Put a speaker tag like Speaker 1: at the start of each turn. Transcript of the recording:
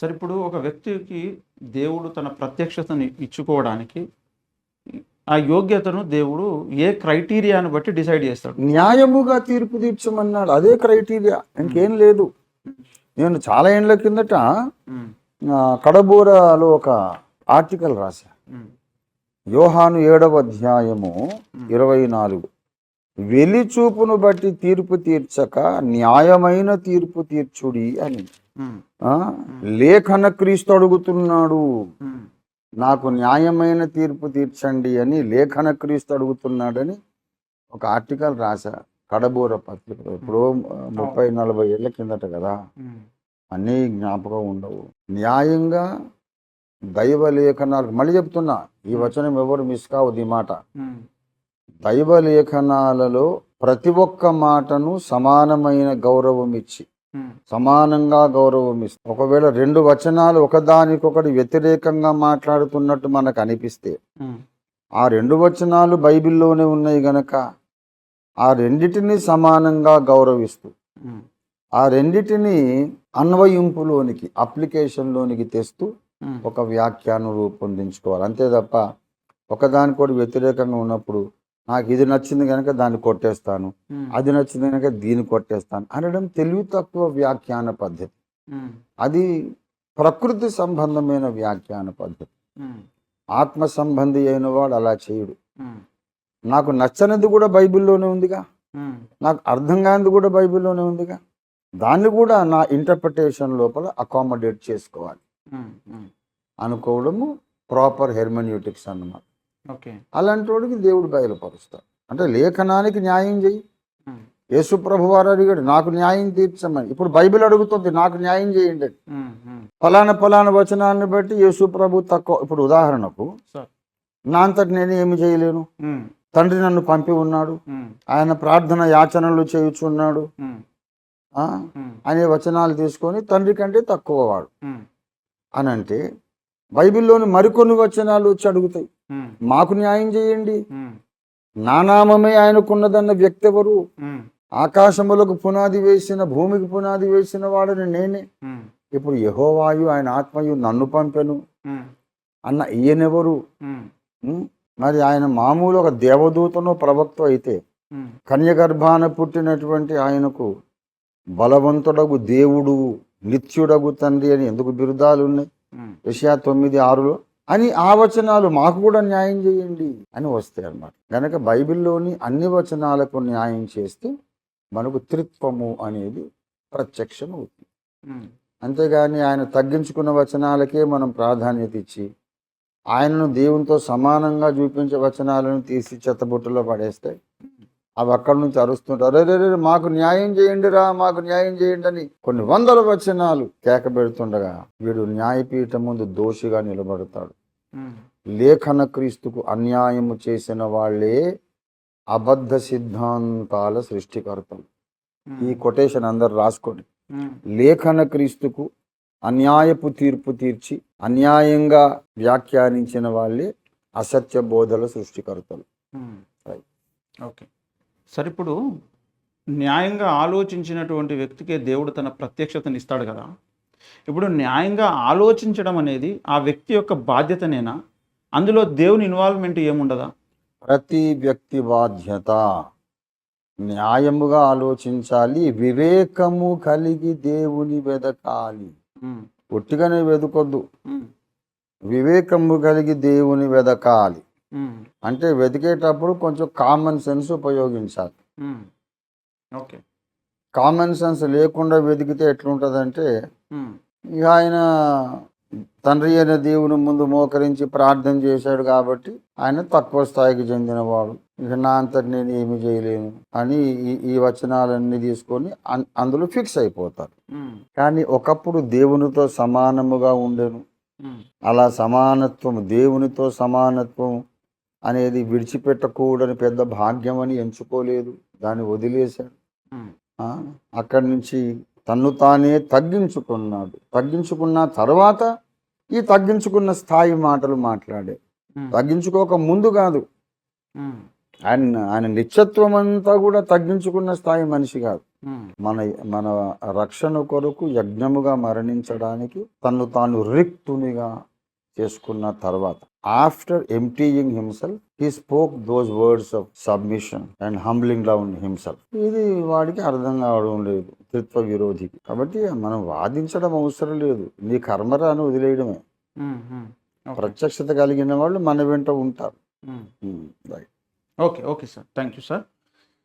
Speaker 1: సరే ఇప్పుడు ఒక వ్యక్తికి దేవుడు తన ప్రత్యక్షతను ఇచ్చుకోవడానికి ఆ యోగ్యతను దేవుడు ఏ క్రైటీరియాను బట్టి డిసైడ్ చేస్తాడు.
Speaker 2: న్యాయముగా తీర్పు తీర్చమన్నాడు. అదే క్రైటీరియా. ఇంకేం లేదు. నేను చాలా ఏళ్ళ కిందట కడబూరలో ఒక ఆర్టికల్ రాశా. యోహాను ఏడవ అధ్యాయము ఇరవై నాలుగు. వెలిచూపును బట్టి తీర్పు తీర్చక న్యాయమైన తీర్పు తీర్చుడి అని. లేఖన క్రీస్తు అడుగుతున్నాడు. నాకు న్యాయమైన తీర్పు తీర్చండి అని లేఖన క్రీస్తు అడుగుతున్నాడని ఒక ఆర్టికల్ రాశా కడబూర పత్రిక. ఇప్పుడు ముప్పై నలభై ఏళ్ళ కిందట కదా. అన్నీ జ్ఞాపకం ఉండవు. న్యాయంగా దైవ లేఖనాలు మళ్ళీ చెప్తున్నా ఈ వచనం ఎవరు మిస్ కావద్దు ఈ మాట. దైవ లేఖనాలలో ప్రతి ఒక్క మాటను సమానమైన గౌరవం ఇచ్చి సమానంగా గౌరవం ఇస్తాం ఒకవేళ రెండు వచనాలు ఒకదానికొకటి వ్యతిరేకంగా మాట్లాడుతున్నట్టు మనకు అనిపిస్తే ఆ రెండు వచనాలు బైబిల్లోనే ఉన్నాయి గనక ఆ రెండిటిని సమానంగా గౌరవిస్తూ ఆ రెండిటిని అన్వయింపులోనికి అప్లికేషన్లోనికి తెస్తూ ఒక వ్యాఖ్యానం రూపొందించుకోవాలి అంతే తప్ప ఒకదానికోటి వ్యతిరేకంగా ఉన్నప్పుడు నాకు ఇది నచ్చింది కనుక దాన్ని కొట్టేస్తాను. అది నచ్చింది కనుక దీన్ని కొట్టేస్తాను అనడం తెలివి తక్కువ వ్యాఖ్యాన పద్ధతి. అది ప్రకృతి సంబంధమైన వ్యాఖ్యాన పద్ధతి. ఆత్మ సంబంధి అయిన వాడు అలా చేయడు. నాకు నచ్చనిది కూడా బైబిల్లోనే ఉందిగా. నాకు అర్థం కానిది కూడా బైబిల్లోనే ఉందిగా. దాన్ని కూడా నా ఇంటర్ప్రిటేషన్ లోపల అకామిడేట్ చేసుకోవాలి. అనుకోవడము ప్రాపర్ హెర్మన్యూటిక్స్ అన్నమాట. అలాంటి వాడికి దేవుడు బయలుపరుస్తాడు అంటే లేఖనానికి న్యాయం చేయి యేసు ప్రభు వారు అడిగాడు నాకు న్యాయం తీర్చమని. ఇప్పుడు బైబిల్ అడుగుతుంది నాకు న్యాయం చేయండి. ఫలానా ఫలానా వచనాలను బట్టి యేసు ప్రభు తక్కువ ఇప్పుడు ఉదాహరణకు నా అంతటి నేను ఏమి చేయలేను? తండ్రి నన్ను పంపి ఉన్నాడు. ఆయన ప్రార్థన యాచనలు చేయుచున్నాడు. అనే వచనాలు తీసుకొని తండ్రి కంటే తక్కువ వాడు. అని అంటే బైబిల్లోని మరికొన్ని వచనాలు వచ్చి అడుగుతాయి. మాకు న్యాయం చేయండి.
Speaker 1: ఉమ్,
Speaker 2: నా నామమే ఆయనకున్నదన్న వ్యక్తి ఎవరు ఆకాశములకు పునాది వేసిన భూమికి పునాది వేసిన వాడని నేనే. ఇప్పుడు యహోవాయు ఆయన ఆత్మయు నన్ను పంపెను. అన్న ఈయనెవరు? మరి ఆయన మామూలు ఒక దేవదూతను ప్రవక్త అయితే కన్యగర్భాన పుట్టినటువంటి ఆయనకు బలవంతుడగు దేవుడు నిత్యుడగు తండ్రి అని ఎందుకు బిరుదాలు ఉన్నాయి యెషయా తొమ్మిది ఆరులో అని ఆ వచనాలు మాకు కూడా న్యాయం చేయండి అని వస్తాయి అన్నమాట. గనక బైబిల్లోని అన్ని వచనాలకు న్యాయం చేస్తే మనకు త్రిత్వము అనేది ప్రత్యక్షం అవుతుంది. అంతేగాని ఆయన తగ్గించుకున్న వచనాలకే మనం ప్రాధాన్యత ఇచ్చి ఆయనను దేవునితో సమానంగా చూపించే వచనాలను తీసి చెత్తబుట్టలో పడేస్తే అవి అక్కడి నుంచి అరుస్తుంటారు. అరే రే మాకు న్యాయం చేయండి రా మాకు న్యాయం చేయండి అని కొన్ని వందల వచనాలు కేక పెడుతుండగా వీడు న్యాయపీఠం ముందు దోషిగా నిలబడతాడు. లేఖన క్రీస్తుకు అన్యాయము చేసిన వాళ్ళే అబద్ధ సిద్ధాంతాల సృష్టికర్తలు. ఈ కొటేషన్ అందరు రాసుకోండి. లేఖన క్రీస్తుకు అన్యాయపు తీర్పు తీర్చి అన్యాయంగా వ్యాఖ్యానించిన వాళ్ళే అసత్య బోధల సృష్టికర్తలు.
Speaker 1: ఓకే. సరే ఇప్పుడు న్యాయంగా ఆలోచించినటువంటి వ్యక్తికే దేవుడు తన ప్రత్యక్షతను ఇస్తాడు కదా. ఇప్పుడు న్యాయంగా ఆలోచించడం అనేది ఆ వ్యక్తి యొక్క బాధ్యతనేనా? అందులో దేవుని ఇన్వాల్వ్మెంట్ ఏముండదా?
Speaker 2: ప్రతి వ్యక్తి బాధ్యత. న్యాయముగా ఆలోచించాలి వివేకము కలిగి దేవుని వెదకాలి. ఒట్టిగానే వెదకొద్దు. వివేకము కలిగి దేవుని వెదకాలి. అంటే వెతికేటప్పుడు కొంచెం కామన్ సెన్స్ ఉపయోగించాలి.
Speaker 1: ఓకే.
Speaker 2: కామన్ సెన్స్ లేకుండా వెతికితే ఎట్లుంటుందంటే ఇక ఆయన తండ్రి అయిన దేవుని ముందు మోకరించి ప్రార్థన చేశాడు కాబట్టి ఆయన తక్కువ స్థాయికి చెందినవాడు. ఇక నా అంతటి నేను ఏమి చేయలేను అని ఈ ఈ వచనాలన్నీ తీసుకొని అన్- అందులో ఫిక్స్ అయిపోతారు. కానీ ఒకప్పుడు దేవునితో సమానముగా ఉండెను. అలా సమానత్వం దేవునితో సమానత్వం అనేది విడిచిపెట్టకూడని పెద్ద భాగ్యం అని ఎంచుకోలేదు. దాన్ని వదిలేశాడు. అక్కడి నుంచి తన్ను తానే తగ్గించుకున్నాడు. తగ్గించుకున్న తర్వాత ఈ తగ్గించుకున్న స్థాయి మాటలు మాట్లాడే. తగ్గించుకోక ముందు కాదు. ఆయన ఆయన నిత్యత్వం అంతా కూడా తగ్గించుకున్న స్థాయి మనిషి కాదు. మన మన రక్షణ కొరకు యజ్ఞముగా మరణించడానికి తను తాను రిక్తునిగా చేసుకున్న తర్వాత after emptying himself he spoke those words of submission and humbling down himself ఇది వాడికి అర్థం కావడం లేదు త్రిత్వ విరోధికి. కాబట్టి మనం వాదించడం అవసరం లేదు. నీ కర్మరాను వదిలేయడమే. ప్రత్యక్షత కలిగిన వాళ్ళు మన వెంట ఉంటారు. Right
Speaker 1: okay okay sir. Thank you sir.